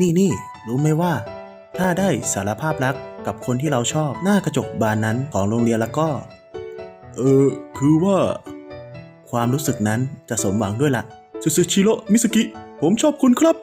นี่นี่รู้ไหมว่า ถ้าได้สารภาพรักกับคนที่เราชอบหน้ากระจกบานนั้นของโรงเรียนแล้วก็ เออ คือว่า ความรู้สึกนั้นจะสมหวังด้วยละ่ะซูซูชิโร่มิสกิ ผมชอบคุณครับ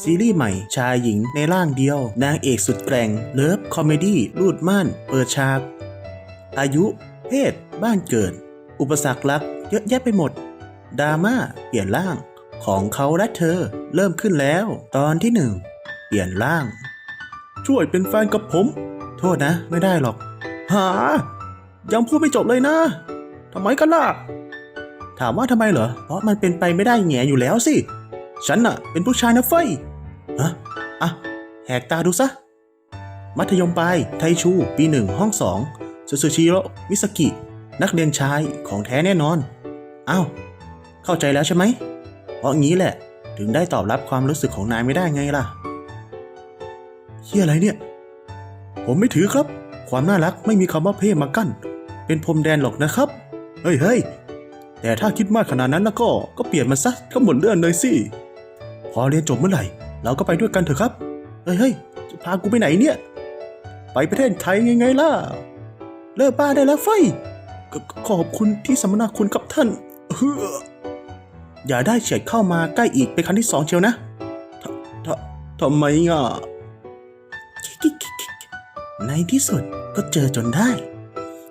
ซีรีส์ใหม่ชายหญิงในร่างเดียว นางเอกสุดแกร่ง เลิฟคอมเมดี้รูดม่าน เปิดฉาก อายุ เพศ บ้านเกิด อุปสรรครัก เยอะแยะไปหมดดราม่าเปลี่ยนร่าง ของเขาและเธอ เริ่มขึ้นแล้ว ตอนที่หนึ่งเปลี่ยนร่าง ช่วยเป็นแฟนกับผม โทษนะ ไม่ได้หรอก หา ยังพูดไม่จบเลยนะทำไมกันล่ะ ถามว่าทำไมเหรอ เพราะมันเป็นไปไม่ได้แง่อยู่แล้วสิ ฉันน่ะ เป็นผู้ชายนะเฟยฮะอะแหกตาดูซะ มัธยมปลายไทชู ปีหนึ่งห้องสองซูซูชิโร่มิสกิ นักเรียนชายของแท้แน่นอน อ้าว เข้าใจแล้วใช่ไหม เพราะงี้แหละ ถึงได้ตอบรับความรู้สึกของนายไม่ได้ไงล่ะเฮียอะไรเนี่ย ผมไม่ถือครับ ความน่ารักไม่มีคำว่าเพ่มากั้น เป็นพรมแดนหรอกนะครับ เฮ้ยเฮ้ยแต่ถ้าคิดมากขนาดนั้นแล้วก็ ก็เปลี่ยนมันซะก็หมดเรื่องเลยสิ พอเรียนจบเมื่อไหร่ เราก็ไปด้วยกันเถอะครับ เฮ้ยเฮ้ยจะพากูไปไหนเนี่ย ไปประเทศไทยไงไงล่ะ เลิกบ้าได้แล้วไฟขขอบคุณที่สมนาคุณกับท่านเฮ้อ อย่าได้เฉียดเข้ามาใกล้อีกเป็นครั้งที่สองเชียวนะทททำไมอะในที่สุดก็เจอจนได้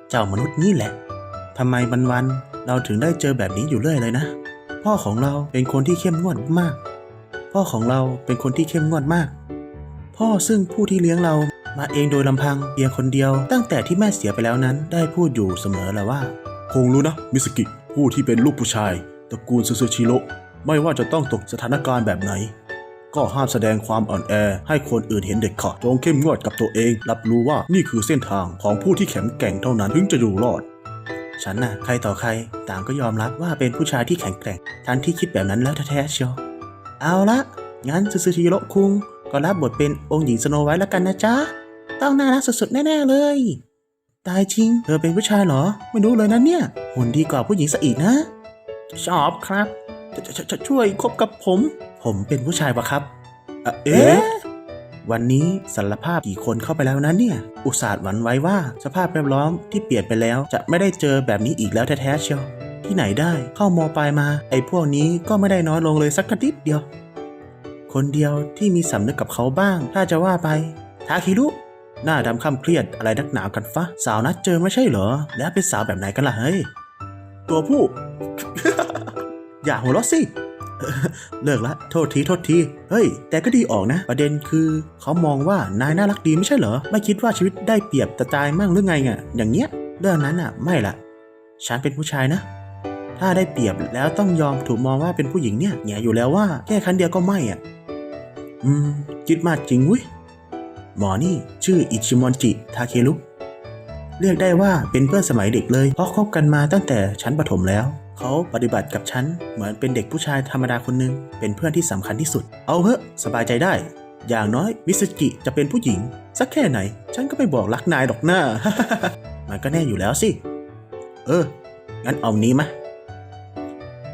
เจ้ามนุษย์นี่แหละทำไมวันๆเราถึงได้เจอแบบนี้อยู่เรื่อยเลยนะ พ่อของเราเป็นคนที่เข้มงวดมาก พ่อของเราเป็นคนที่เข้มงวดมาก พ่อซึ่งผู้ที่เลี้ยงเรามาเองโดยลำพังเพียงคนเดียว ตั้งแต่ที่แม่เสียไปแล้วนั้นได้พูดอยู่เสมอแหละว่าคงรู้นะมิสกิผู้ที่เป็นลูกผู้ชาย ตระกูลซูซูชิโร่ไม่ว่าจะต้องตกสถานการณ์แบบไหน ก็ห้ามแสดงความอ่อนแอให้คนอื่นเห็นเด็ดขาดจงเข้มงวดกับตัวเอง รับรู้ว่านี่คือเส้นทางของผู้ที่แข็งแกร่งเท่านั้นถึงจะอยู่รอด ฉันน่ะ ใครต่อใครต่างก็ยอมรับว่าเป็นผู้ชายที่แข็งแกร่งทันที่คิดแบบนั้นแล้วแท้ๆเชียวเอาละงั้นซูซูชิโร่คุงก็รับบทเป็นองค์หญิงสโนไวท์แล้วกันนะจ๊ะต้องน่ารักสุดๆแน่ๆเลยตายจริง เธอเป็นผู้ชายเหรอ ไม่รู้เลยนะเนี่ยหุ่นดีกว่าผู้หญิงซะอีกนะ ชอบครับจะจะจะจะช่วยคบกับผม ผมเป็นผู้ชายปะครับอะเอ๊ะ วันนี้สารภาพกี่คนเข้าไปแล้วนะเนี่ย อุตส่าห์หวั่นไว้ว่า สภาพแวดล้อมที่เปลี่ยนไปแล้วจะไม่ได้เจอแบบนี้อีกแล้วแท้ๆเชียวที่ไหนได้เข้ามอปลายมา ไอ้พวกนี้ก็ไม่ได้น้อยลงเลยสักกระดิดเดียว คนเดียวที่มีสำนึกกับเขาบ้าง ถ้าจะว่าไปทาคิรุหน้าดำค่ำเครียดอะไรนักหนากันฟะ สาวนัดเจอไม่ใช่เหรอ แล้วเป็นสาวแบบไหนกันล่ะเฮ้ย ตัวผู้ อย่าหัวเราะสิ เลิกละโทษทีโทษทีเฮ้ย แต่ก็ดีออกนะ ประเด็นคือเขามองว่านายน่ารักดีไม่ใช่เหรอ ไม่คิดว่าชีวิตได้เปรียบแต่ตายมั่งหรือไงอะอย่างเงี้ยเรื่องนั้นอะ ไม่ละฉันเป็นผู้ชายนะ ถ้าได้เปรียบแล้วต้องยอมถูกมองว่าเป็นผู้หญิงเนี่ยแง่อยู่แล้วว่าแค่ครั้นเดียวก็ไม่อะอืมคิดมากจริงเว้ยหมอนี่ชื่ออิชิมอนจิทาเคลุเรียกได้ว่าเป็นเพื่อนสมัยเด็กเลย เพราะคบกันมาตั้งแต่ชั้นประถมแล้ว เขาปฏิบัติกับฉันเหมือนเป็นเด็กผู้ชายธรรมดาคนหนึ่งเป็นเพื่อนที่สำคัญที่สุด เอาเถอะสบายใจได้ อย่างน้อยมิสกิจะเป็นผู้หญิง สักแค่ไหน ฉันก็ไม่บอกรักนายหรอกหน้า มันก็แน่อยู่แล้วสิ เออ งั้นเอานี้มะ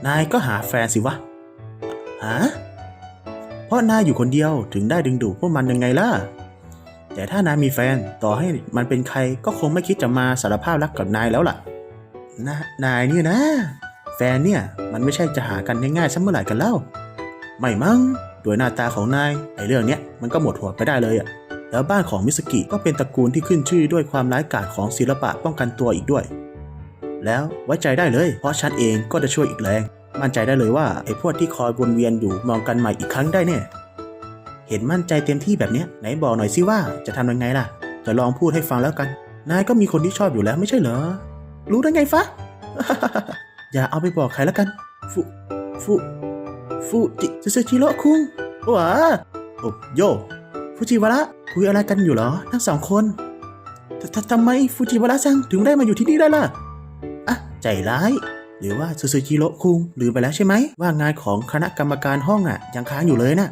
นายก็หาแฟนสิวะ หา เพราะนายอยู่คนเดียวถึงได้ดึงดูดพวกมันยังไงล่ะ แต่ถ้านายมีแฟนต่อให้มันเป็นใครก็คงไม่คิดจะมาสารภาพรักกับนายแล้วล่ะ นะนายเนี่ยนะ ฟนเนี่ย มันไม่ใช่จะหากันง่ายๆซะเมื่อไหร่กันเล่า ไม่มั้งโดยหน้าตาของนายไอ้เรื่องเนี้ยมันก็หมดหัวไปได้เลยอะแล้วบ้านของมิสกิก็เป็นตระกูลที่ขึ้นชื่อด้วยความร้ายกาจของศิลปะป้องกันตัวอีกด้วย แล้วไว้ใจได้เลย เพราะฉันเองก็จะช่วยอีกแรง มั่นใจได้เลยว่าไอ้พวกที่คอยวนเวียนอยู่มองกันใหม่อีกครั้งได้แน่เห็นมั่นใจเต็มที่แบบเนี้ยไหนบอกหน่อยสิว่าจะทำยังไงล่ะ จะลองพูดให้ฟังแล้วกัน นายก็มีคนที่ชอบอยู่แล้วไม่ใช่เหรอ รู้ได้ไงฟะ อย่าเอาไปบอกใครแล้วกัน ฟุฟุฟุจิซูซูจิโร่คุงว้าโอ้โยฟูจิวาระคุยอะไรกันอยู่เหรอ ทั้งสองคนทททำไมฟูจิวาระซังถึงได้มาอยู่ที่นี่ได้ล่ะอะใจร้าย หรือว่าซูซูจิโร่คุงลืมไปแล้วใช่ไหม ว่างานของคณะกรรมการห้องอะ ยังค้างอยู่เลยน่ะ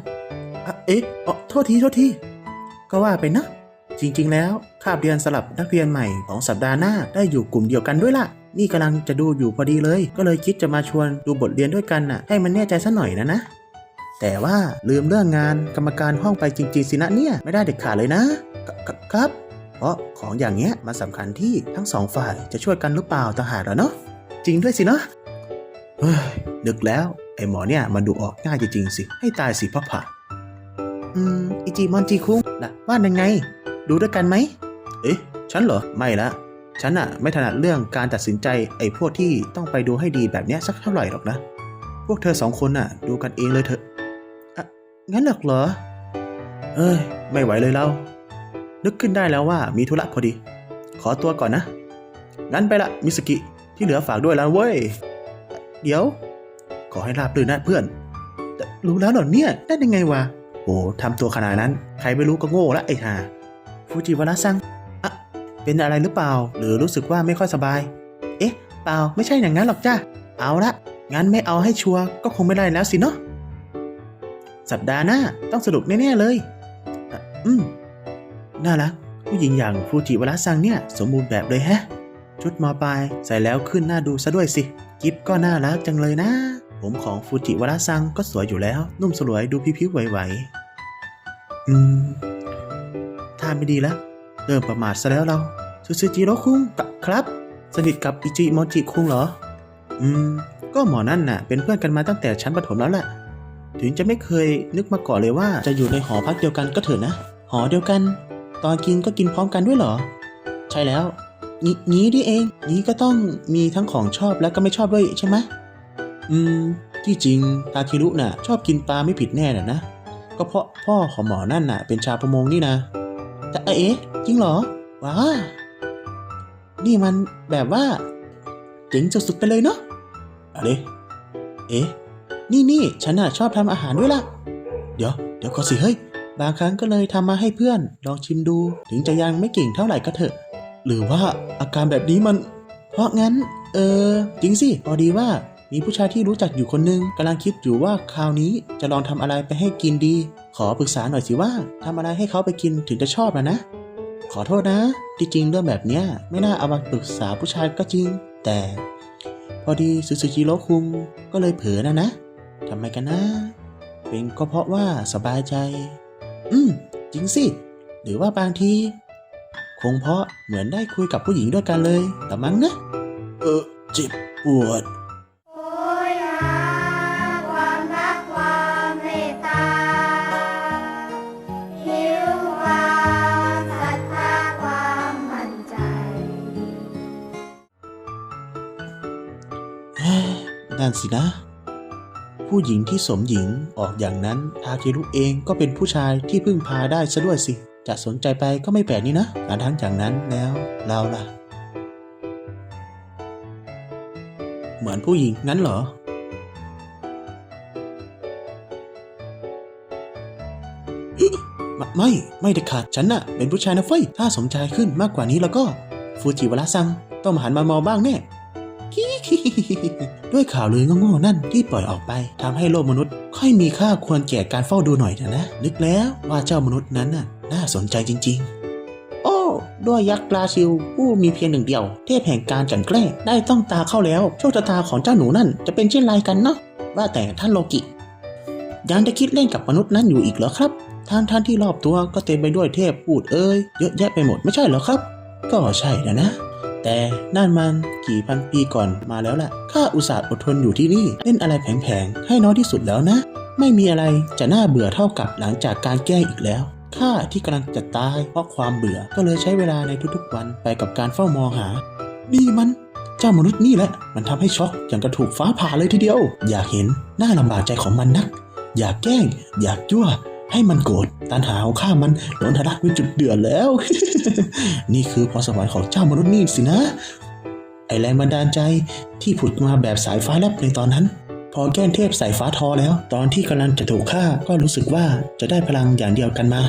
อะเอ๊ะอ๋อโทษทีโทษทีก็ว่าไปนะจริงๆ แล้วคาบเรียนสลับนักเรียนใหม่ของสัปดาห์หน้าได้อยู่กลุ่มเดียวกันด้วยล่ะ นี่กำลังจะดูอยู่พอดีเลย ก็เลยคิดจะมาชวนดูบทเรียนด้วยกันน่ะ ให้มันแน่ใจซะหน่อยนะนะ แต่ว่าลืมเรื่องงานกรรมการห้องไปจริงๆสินะเนี่ย ไม่ได้เด็ดขาดเลยนะ ครับ เพราะของอย่างเงี้ยมันสำคัญที่ทั้งสองฝ่ายจะช่วยกันหรือเปล่าต่างหากเหรอเนาะ จริงด้วยสินะเฮ้ยนึกแล้วไอ้หมอเนี่ยมันดูออกง่ายจริงๆสิ ให้ตายสิพ่อผ่าอืมอิจิมอนจิคุงล่ะว่ายังไง ดูด้วยกันไหม เอ๊ะ ฉันเหรอ ไม่ละ ฉันอะไม่ถนัดเรื่องการตัดสินใจไอ้พวกที่ต้องไปดูให้ดีแบบเนี้ยสักเท่าไหร่หรอกนะ พวกเธอสองคนน่ะ ดูกันเองเลยเถอะอะงั้นหรอกเหรอ เอ้ย ไม่ไหวเลยเรา นึกขึ้นได้แล้วว่ามีธุระพอดี ขอตัวก่อนนะ งั้นไปละมิสกิที่เหลือฝากด้วยแล้วเว้ย เดี๋ยว ขอให้ราบรื่นนะเพื่อน รู้แล้วเหรอเนี่ย ได้ยังไงวะ โอ้ทำตัวขนาดนั้น ใครไม่รู้ก็โง่ละไอ้ห่าฟูจิวาระซัง เป็นอะไรหรือเปล่า หรือรู้สึกว่าไม่ค่อยสบาย เอ๊ะ เปล่าไม่ใช่อย่างนั้นหรอกจ้าเอาละงั้นไม่เอาให้ชัวร์ก็คงไม่ได้แล้วสิเนาะสัปดาห์หน้าต้องสนุกแน่ๆเลยอืมน่ารัก ผู้หญิงอย่างฟูจิวาระซังเนี่ย สมบูรณ์แบบเลยแฮะ ชุดมอปลายใส่แล้วขึ้นหน้าดูซะด้วยสิ กิฟก็น่ารักจังเลยนะ ผมของฟูจิวาระซังก็สวยอยู่แล้ว นุ่มสลวยดูพิ้วๆไหวๆอืมท่าไม่ดีแล้วเริ่มประมาทซะแล้วเรา ซูซูจิโร่คุงกะครับ สนิทกับอิจิโมจิคุงเหรอ อืม ก็หมอนั่นน่ะ เป็นเพื่อนกันมาตั้งแต่ชั้นประถมแล้วแหละ ถึงจะไม่เคยนึกมาก่อนเลยว่าจะอยู่ในหอพักเดียวกันก็เถอะนะ หอเดียวกัน ตอนกินก็กินพร้อมกันด้วยเหรอ ใช่แล้วงี้งี้ดิเองงี้ก็ต้องมีทั้งของชอบและก็ไม่ชอบด้วยใช่ไหมอืม ที่จริงทาคิรุน่ะ ชอบกินปลาไม่ผิดแน่น่ะนะ ก็เพราะพ่อของหมอนั่นน่ะ เป็นชาวประมงนี่นะ แต่เอ๊ะจริงเหรอ ว้า นี่มันแบบว่า เจ๋งสุดๆไปเลยเนาะอะไรเอ๊ะ นี่นี่ฉันน่ะชอบทำอาหารด้วยล่ะ เดี๋ยว เดี๋ยวก่อนสิเฮ้ย บางครั้งก็เลยทำมาให้เพื่อน ลองชิมดู ถึงจะยังไม่เก่งเท่าไหร่ก็เถอะ หรือว่าอาการแบบนี้มัน เพราะงั้น เออ จริงสิ พอดีว่ามีผู้ชายที่รู้จักอยู่คนนึงกำลังคิดอยู่ว่าคราวนี้จะลองทำอะไรไปให้กินดี ขอปรึกษาหน่อยสิว่าทำอะไรให้เขาไปกินถึงจะชอบนะนะ ขอโทษนะที่จริงเรื่องแบบเนี้ยไม่น่าเอามาปรึกษาผู้ชายก็จริง แต่ พอดีซูซูจิโร่คุงก็เลยเผลอนะนะทำไมกันนะ เป็นก็เพราะว่าสบายใจ อืม จริงสิ หรือว่าบางทีคงเพราะเหมือนได้คุยกับผู้หญิงด้วยกันเลยแต่มั้งนะ เออเจ็บปวด นั่นสินะ ผู้หญิงที่สมหญิงออกอย่างนั้นทาเครุเองก็เป็นผู้ชายที่พึ่งพาได้ซะด้วยสิ จะสนใจไปก็ไม่แปลกนี่นะแต่ทั้งจากนั้นแล้วเราล่ะ เหมือนผู้หญิงงั้นเหรอไม่ไม่ ไม่เด็ดขาดฉันน่ะ เป็นผู้ชายนะเฟ้ย ถ้าสมใจขึ้นมากกว่านี้แล้วก็ ฟูจิวระซัง ต้องมาหันมามองบ้างแน่ ด้วยข่าวลือโง่ๆนั่นที่ปล่อยออกไปทำให้โลกมนุษย์ ค่อยมีค่าควรแก่การเฝ้าดูหน่อยนะนะ นึกแล้วว่าเจ้ามนุษย์นั้นน่ะน่าสนใจจริงๆโอ้ด้วยยักษ์ปลาซิล ผู้มีเพียงหนึ่งเดียว เทพแห่งการกลันแกล้งได้ต้องตาเข้าแล้ว โชคชะตาของเจ้าหนูนั่นจะเป็นเช่นไรกันเนาะว่าแต่ท่านโลกิ ยังจะคิดเล่นกับมนุษย์นั้นอยู่อีกเหรอครับท่านท่านที่รอบตัวก็เต็มไปด้วยเทพพูดเอ้ยเยอะแยะไปหมดไม่ใช่เหรอครับ ก็ใช่นะนะ แต่นั่นมันกี่พันปีก่อนมาแล้วแหละข้าอุตส่าห์อดทนอยู่ที่นี่ เล่นอะไรแผงๆ ให้น้อยที่สุดแล้วนะ ไม่มีอะไรจะน่าเบื่อเท่ากับหลังจากการแก้อีกแล้วข้าที่กำลังจะตายเพราะความเบื่อก็เลยใช้เวลาในทุกๆวันไปกับการเฝ้ามองหา นี่มัน เจ้ามนุษย์นี่แหละ มันทำให้ช็อกอย่างกระถูกฟ้าผ่าเลยทีเดียว อยากเห็นหน้าลำบากใจของมันนัก อยากแกล้ง อยากยั่ว ให้มันโกรธตันหาของข้ามันล้นทะลักเป็นจุดเดือดแล้ว นี่คือพรสวรรค์ของเจ้ามนุษย์นี่สินะ ไอแรงบันดาลใจที่ผุดมาแบบสายฟ้าแลบในตอนนั้น พอแก้นเทพสายฟ้าทอแล้ว ตอนที่กำลังจะถูกฆ่าก็รู้สึกว่าจะได้พลังอย่างเดียวกันมา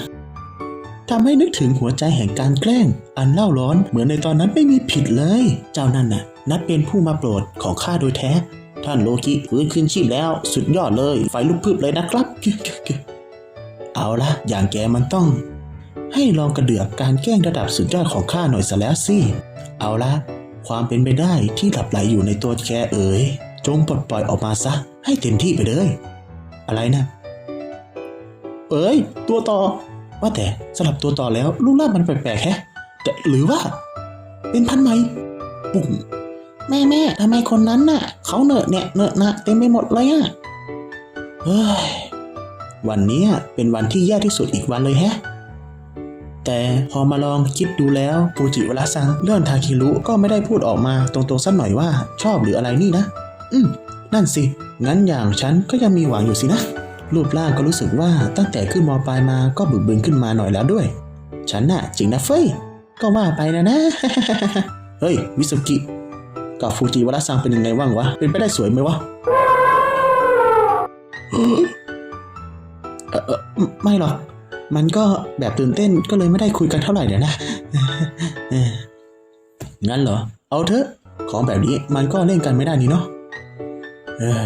ทำให้นึกถึงหัวใจแห่งการแกล้ง อันเล่าร้อนเหมือนในตอนนั้นไม่มีผิดเลย เจ้านั่นน่ะ นัดเป็นผู้มาโปรดของข้าโดยแท้ ท่านโลกิฟื้นคืนชีพแล้ว สุดยอดเลย ไฟลุกพึบเลยนะครับ เอาละอย่างแกมันต้อง ให้ลองกระเดือกการแกล้งระดับสุดยอดของข้าหน่อยซะแล้วสิ เอาละความเป็นไปได้ที่หลับไหลอยู่ในตัวแกเอ๋ย จงปลดปล่อยออกมาซะ ให้เต็มที่ไปเลย อะไรนะ เอ้ย ตัวต่อ ว่าแต่สำหรับตัวต่อแล้วรูปร่างมันแปลกๆแฮะ แต่หรือว่า เป็นพันธุ์ใหมปุ่มแม่แม่ทำไมคนนั้นน่ะ เขาเนอะเนี่ยเนอะนะเต็มไปหมดเลยอะเฮ้ย วันนี้เป็นวันที่แย่ที่สุดอีกวันเลยแฮะ แต่พอมาลองคิดดูแล้วฟูจิวระซังเรื่องทาคิรุก็ไม่ได้พูดออกมาตรงๆสักหน่อยว่าชอบหรืออะไรนี่นะ อืม นั่นสิ งั้นอย่างฉันก็ยังมีหวังอยู่สินะ รูปร่างก็รู้สึกว่าตั้งแต่ขึ้นมอปลายมาก็บึกบึนขึ้นมาหน่อยแล้วด้วย ฉันน่ะจริงนะเฟ้ย ก็ว่าไปนะนะ เฮ้ยวิสุกิ กับฟูจิวระซังเป็นยังไงว่างวะ เป็นไปได้สวยไหมวะ เออเออไม่หรอก มันก็แบบตื่นเต้นก็เลยไม่ได้คุยกันเท่าไหร่เดี๋ยวนะงั้นเหรอ เอาเถอะ ของแบบนี้มันก็เล่นกันไม่ได้นี่เนาะเออ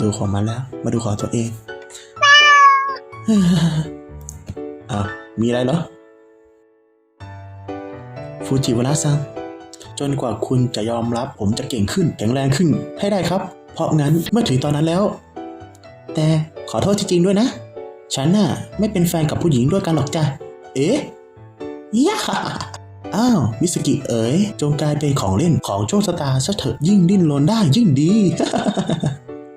ดูของมันแล้ว มาดูของตัวเองเอ้ออ้าวมีอะไรเหรอ ฟูจิวระซังจนกว่าคุณจะยอมรับผมจะเก่งขึ้นแข็งแรงขึ้นให้ได้ครับ เพราะงั้นเมื่อถึงตอนนั้นแล้ว แต่ขอโทษจริงๆด้วยนะ ฉันน่ะไม่เป็นแฟนกับผู้หญิงด้วยกันหรอกจ้ะ เอ๊ะย่าอ้าวมิสกิเอ๋ยจงกลายเป็นของเล่นของโชคชะตาซะเถอะยิ่งดิ้นรนได้ยิ่งดี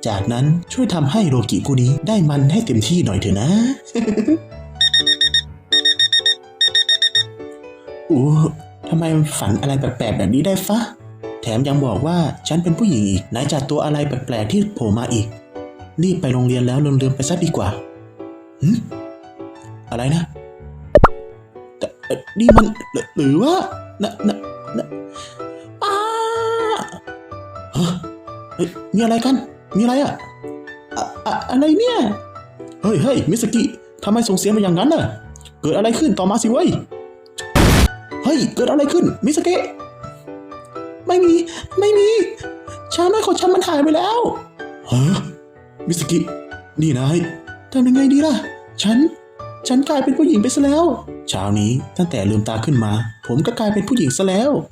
จากนั้นช่วยทำให้โรกิผู้นี้ได้มันให้เต็มที่หน่อยเถอะนะอู้ทำไมฝันอะไรแปลกๆแบบนี้ได้ฟะ แถมยังบอกว่าฉันเป็นผู้หญิงอีกไหนจากตัวอะไรแปลกๆที่โผล่มาอีก รีบไปโรงเรียนแล้วลืมๆไปซะดีกว่า หึอะไรนะแต่นี่มันหรือว่านะนะนะป้าฮะเฮ้ยมีอะไรกัน มีอะไรอะอะอะอะไรเนี่ย เฮ้ยเฮ้ยมิสกิทำไมส่งเสียงมาอย่างนั้นน่ะ เกิดอะไรขึ้นต่อมาสิเว้ย เฮ้ย เกิดอะไรขึ้น มิสกะไม่มี ไม่มี ชาน้อยของฉันมันหายไปแล้วฮะมิสกิ นี่นาย ทำยังไงดีล่ะ ฉัน ฉันกลายเป็นผู้หญิงไปซะแล้ว เช้านี้ตั้งแต่ลืมตาขึ้นมา ผมก็กลายเป็นผู้หญิงซะแล้ว